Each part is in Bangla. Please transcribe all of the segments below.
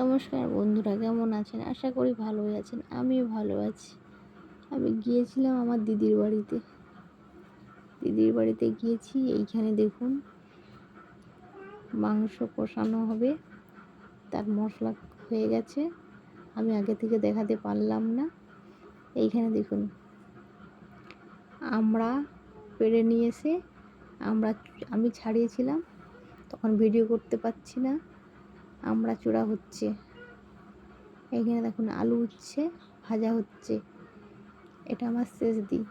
নমস্কার বন্ধুরা, কেমন আছেন? আশা করি ভালোই আছেন, আমিও ভালো আছি। আমি গিয়েছিলাম আমার দিদির বাড়িতে। দিদির বাড়িতে গিয়েছি, এইখানে দেখুন মাংস কষানো হবে, তার মশলা হয়ে গেছে। আমি আগে থেকে দেখাতে পারলাম না। এইখানে দেখুন, আমরা পেরে নিয়ে এসে আমরা, আমি ছাড়িয়েছিলাম, তখন ভিডিও করতে পারছি না। আমরা চূড়া হচ্ছে। এখানে দেখুন আলু উচ্ছে, ভাজা হচ্ছে। এটা আমার শেষ দিন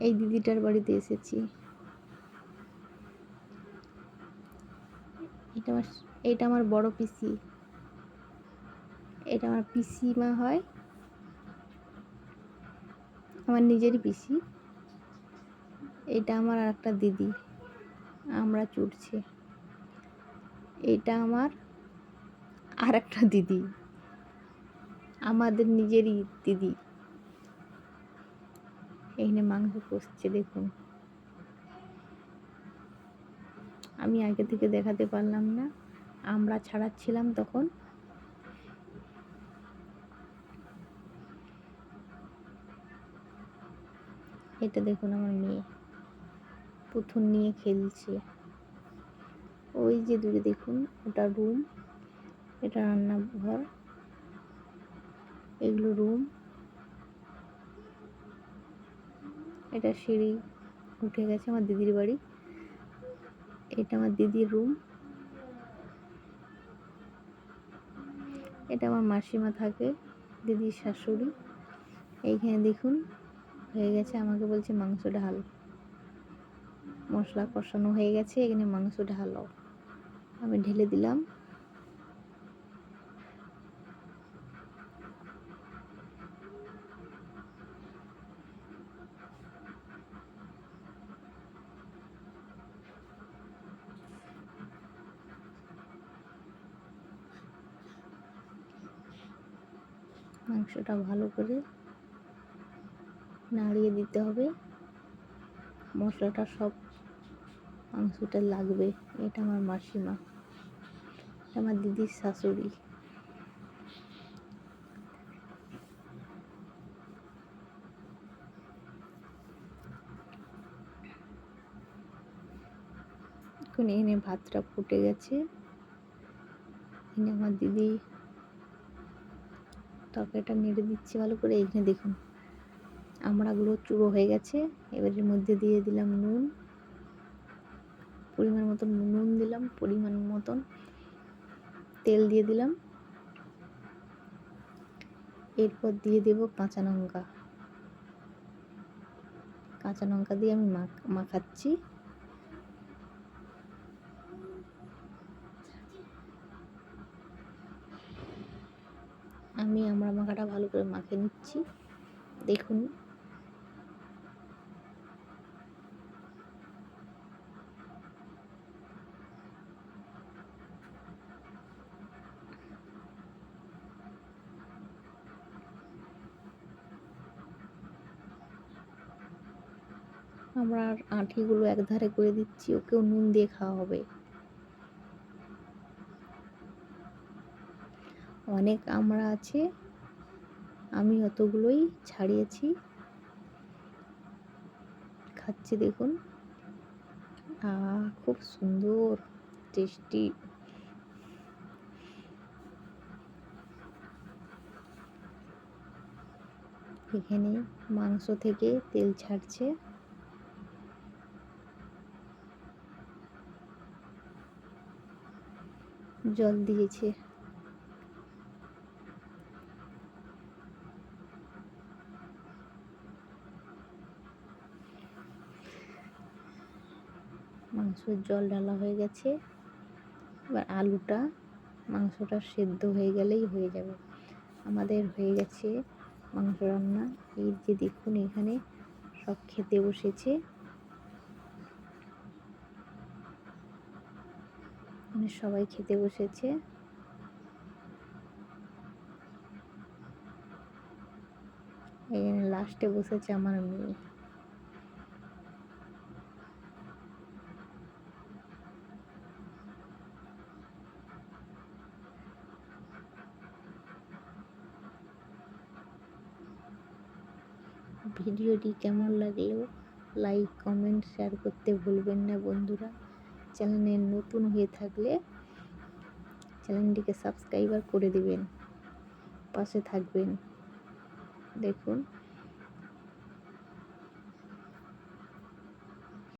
এই দিদিটার বাড়িতে এসেছি। এটা আমার এটা আমার বড় পিসি। এটা আমার পিসিমা হয়। আমার নিজেরই পিসি। এটা আমার আর একটা দিদি। আমরা চুটছি এটা আমার আর একটা দিদি। আমাদের নিজেরই দিদি। এইখানে মাংস কষছে, দেখুন। আমি আগে থেকে দেখাতে পারলাম না, আমরা ছাড়াচ্ছিলাম তখন। এটা দেখুন আমার মেয়ে। পুতুল নিয়ে খেলছে। ওই যে দূরে দেখুন, ওটা রুম এটা রান্নাঘর, এগুলো রুম এটা সিঁড়ি উঠে গেছে আমার দিদির বাড়ি, এটা আমার দিদির রুম এটা আমার মাসিমা থাকে, দিদির শাশুড়ি, এইখানে দেখুন, হয়ে গেছে আমাকে বলছে মাংস ঢাল মশলা কষানো হয়ে গেছে, এখানে মাংস ঢালো আমি ঢেলে দিলাম। মাংসটা ভালো করে নাড়িয়ে দিতে হবে। মশলাটা সব মাংসটা লাগবে, এটা আমার মাসিমা। আমার দিদির শাশুড়ি। এখন এনে ভাতটা ফুটে গেছে। এনে আমার দিদি তরকারিটা নেড়ে দিচ্ছে ভালো করে। এইখানে দেখুন, আমড়াগুলো চুড়ো হয়ে গেছে। এবার এর মধ্যে দিয়ে দিলাম নুন। পরিমাণ মতন নুন দিলাম, পরিমাণ মতন। তেল দিয়ে দিলাম। এরপর দিয়ে দেব কাঁচা লঙ্কা। কাঁচা লঙ্কা দিয়ে আমি মাখাচ্ছি। আমি আমরা মাখাটা ভালো করে মাখে নিচ্ছি। দেখুন। আমরা আঁঠিগুলো একধারে করে দিচ্ছি, ওকেও নুন দিয়ে খাওয়া হবে। অনেক আমরা আছে, আমি অতগুলোই ছাড়িয়েছি। খাচ্ছি দেখুন। খুব সুন্দর, টেস্টি। এখানে মাংস থেকে তেল ছাড়ছে। জল দিয়েছে। মাংসের জল ঢালা হয়ে গেছে। এবার আলুটা, মাংসটা সেদ্ধ হয়ে গেলেই হয়ে যাবে। আমাদের হয়ে গেছে মাংস রান্না। এই যে দেখুন এখানে সব খেতে বসেছে। এখানে সবাই খেতে বসেছে। এখানে লাস্টে বসেছে আমার মেয়ে। ভিডিওটি কেমন লাগল? লাইক, কমেন্ট, শেয়ার করতে ভুলবেন না বন্ধুরা। চ্যানেলে নতুন হয়ে থাকলে চ্যানেলটিকে সাবস্ক্রাইবার করে দিবেন পাশে থাকবেন। দেখুন।